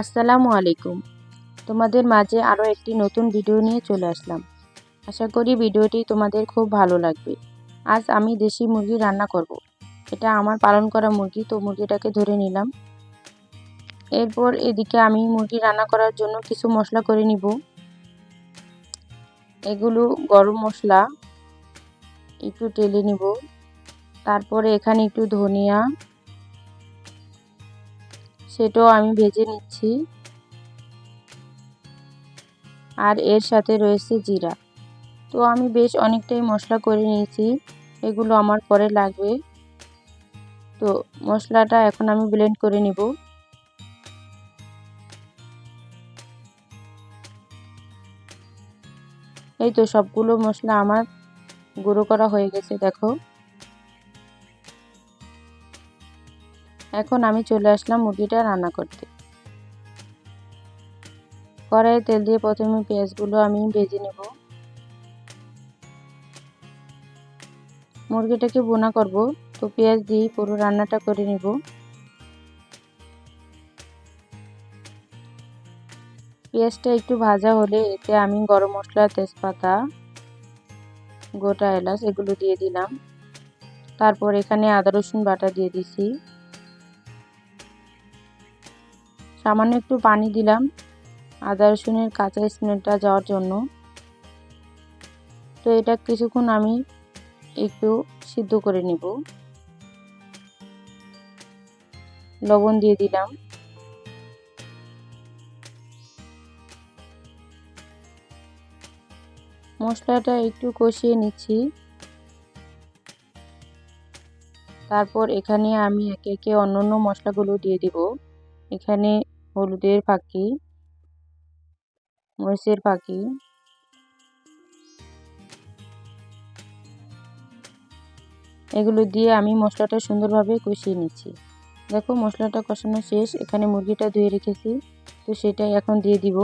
আসসালামু আলাইকুম। তোমাদের মাঝে আরও একটি নতুন ভিডিও নিয়ে চলে আসলাম। আশা করি ভিডিওটি তোমাদের খুব ভালো লাগবে। আজ আমি দেশি মুরগি রান্না করব। এটা আমার পালন করা মুরগি, তো মুরগিটাকে ধরে নিলাম। এরপর এদিকে আমি মুরগি রান্না করার জন্য কিছু মশলা করে নিব। এগুলো গরম মশলা একটু টেলে নিব। তারপরে এখানে একটু ধনিয়া, সেটাও আমি ভেজে নিচ্ছি। আর এর সাথে রয়েছে জিরা। তো আমি বেশ অনেকটাই মশলা করে নিয়েছি, এগুলো আমার পরে লাগবে। তো মশলাটা এখন আমি ব্লেন্ড করে নিব। এই তো সবগুলো মশলা আমার গুঁড়ো করা হয়ে গেছে, দেখো। এখন আমি চলে আসলাম মুরগিটা রান্না করতে। কড়াইয়ে তেল দিয়ে প্রথমে পেঁয়াজগুলো আমি ভেজে নেব। মুরগিটাকে বোনা করব, তো পেঁয়াজ দিয়ে পুরো রান্নাটা করে নেব। পেঁয়াজটা একটু ভাজা হলে এতে আমি গরম মশলা, তেজপাতা, গোটা এলাচ এগুলো দিয়ে দিলাম। তারপর এখানে আদা রসুন বাটা দিয়ে দিছি। সামান্য একটু পানি দিলাম আদা রসুনের কাঁচা স্মেলটা যাওয়ার জন্য। তো এটা কিছুক্ষণ আমি একটু সিদ্ধ করে নিব। লবণ দিয়ে দিলাম। মশলাটা একটু কষিয়ে নিচ্ছি। তারপর এখানে আমি একে একে অন্য অন্য মশলাগুলো দিয়ে দিব। এখানে হলুদের পাখি মহিষের পাখি এগুলো দিয়ে আমি মশলাটা সুন্দরভাবে কষিয়ে নিচ্ছি। দেখো মশলাটা কষানো শেষ, এখানে মুরগিটা ধুয়ে রেখেছি, তো সেটাই এখন দিয়ে দিব।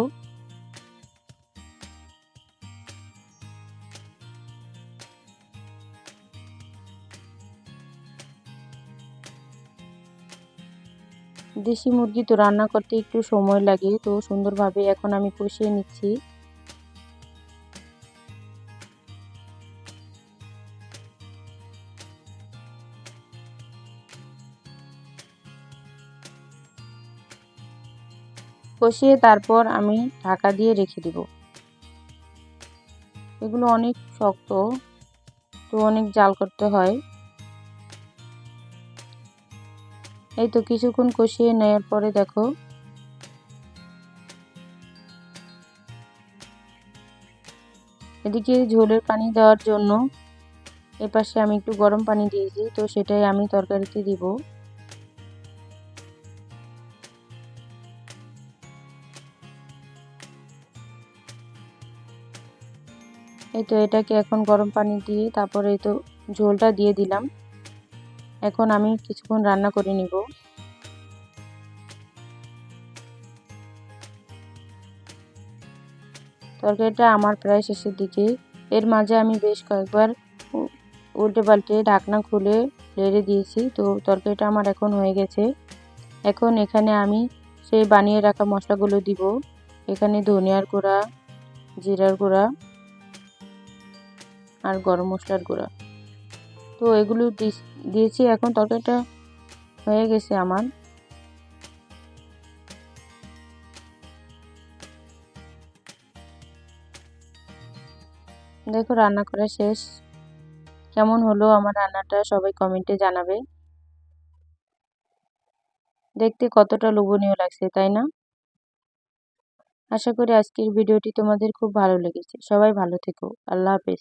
দেশি মুরগি তো রান্না করতে একটু সময় লাগে, তো সুন্দরভাবে এখন আমি কষিয়ে নিচ্ছি। কষিয়ে তারপর আমি ঢাকা দিয়ে রেখে দিব। এগুলো অনেক শক্ত, তো অনেক জাল করতে হয়। এই তো কিছুক্ষণ কষিয়ে নেওয়ার পরে দেখো। এদিকে ঝোলের পানি দেওয়ার জন্য এপাশে আমি একটু গরম পানি দিয়েছি, তো সেটাই আমি তরকারিতে দিব। এই তো এটাকে এখন গরম পানি দিয়ে তারপরে এই তো ঝোলটা দিয়ে দিলাম। এখন আমি কিছুক্ষণ রান্না করে নিব। তরকারিটা আমার প্রায় শেষের দিকে। এর মাঝে আমি বেশ কয়েকবার উল্টে পাল্টে ঢাকনা খুলে লেড়ে দিয়েছি, তো তরকারিটা আমার এখন হয়ে গেছে। এখন এখানে আমি সেই বানিয়ে রাখা মশলাগুলো দিব। এখানে ধনিয়ার গুঁড়া, জিরার গুঁড়া আর গরম মশলার গুঁড়া। তো এগুলো দিয়েছি, এখন তরকারিটা হয়ে গেছে আমার। দেখো, রান্না করা শেষ। কেমন হলো আমার রান্নাটা সবাই কমেন্টে জানাবে। দেখতে কতটা লোভনীয় লাগছে, তাই না? আশা করি আজকের ভিডিওটি তোমাদের খুব ভালো লেগেছে। সবাই ভালো থেকো। আল্লাহ হাফেজ।